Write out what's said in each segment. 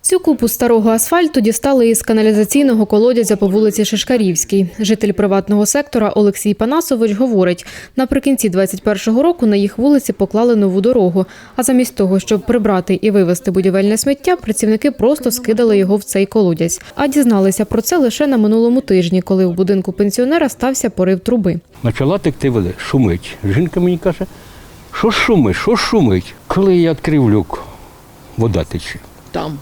Цю купу старого асфальту дістали із каналізаційного колодязя по вулиці Шишкарівській. Житель приватного сектора Олексій Панасович говорить, наприкінці 21-го року на їх вулиці поклали нову дорогу. А замість того, щоб прибрати і вивезти будівельне сміття, працівники просто скидали його в цей колодязь. А дізналися про це лише на минулому тижні, коли в будинку пенсіонера стався порив труби. Почала текти вода, шумить. Жінка мені каже, що шумить, що шумить. Коли я відкрив люк, вода тече. Там.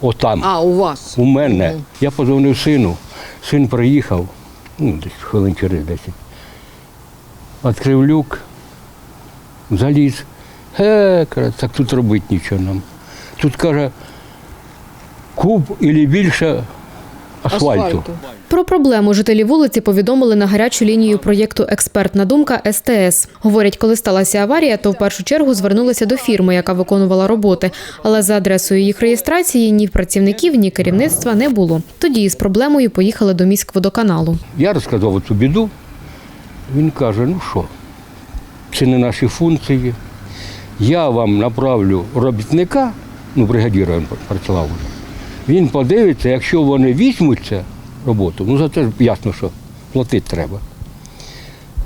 Отам. А, у вас. У мене. Я позвонив сину. Син приїхав, ну, десь хвилин через 10. Відкрив люк, заліз. Е, каже, так тут робити нічого нам. Тут каже, куб і більше асфальту. Про проблему жителі вулиці повідомили на гарячу лінію проєкту Експертна думка СТС. Говорять, коли сталася аварія, то в першу чергу звернулися до фірми, яка виконувала роботи. Але за адресою їх реєстрації ні працівників, ні керівництва не було. Тоді із проблемою поїхали до міськводоканалу. Я розказав цю біду. Він каже, ну що, це не наші функції. Я вам направлю робітника, ну, бригадіра він працював вже. Він подивиться, якщо вони візьмуться роботу, ну за це ж ясно, що платити треба.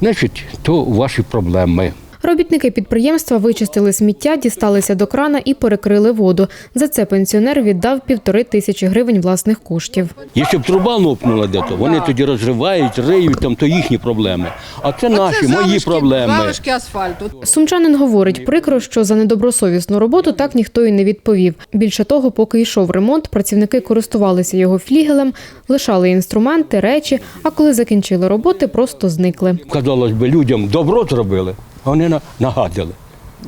Значить, то ваші проблеми. Робітники підприємства вичистили сміття, дісталися до крана і перекрили воду. За це пенсіонер віддав півтори тисячі гривень власних коштів. Якщо б труба лопнула де-то, вони тоді розривають, риють, там то їхні проблеми. А це наші, Це мої залишки- проблеми. Залишки асфальту. Сумчанин говорить, прикро, що за недобросовісну роботу так ніхто й не відповів. Більше того, поки йшов ремонт, працівники користувалися його флігелем, лишали інструменти, речі, а коли закінчили роботи, просто зникли. Казалось би, людям добро зробили, вони на- нагадили.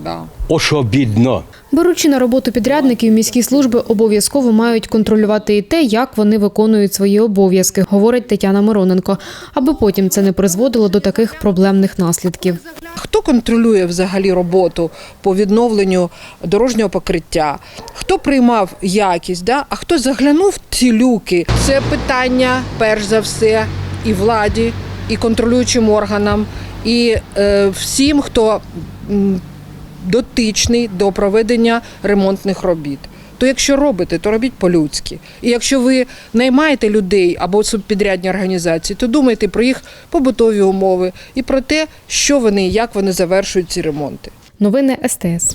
Да. О, що бідно. Беручи на роботу підрядників, міські служби обов'язково мають контролювати і те, як вони виконують свої обов'язки, говорить Тетяна Мироненко, аби потім це не призводило до таких проблемних наслідків. Хто контролює взагалі роботу по відновленню дорожнього покриття? Хто приймав якість? Да? А хто заглянув в ці люки? Це питання, перш за все, і владі, і контролюючим органам, і е, всім, хто дотичний до проведення ремонтних робіт. То якщо робите, то робіть по-людськи. І якщо ви наймаєте людей або субпідрядні організації, то думайте про їх побутові умови і про те, що вони, як вони завершують ці ремонти. Новини СТС.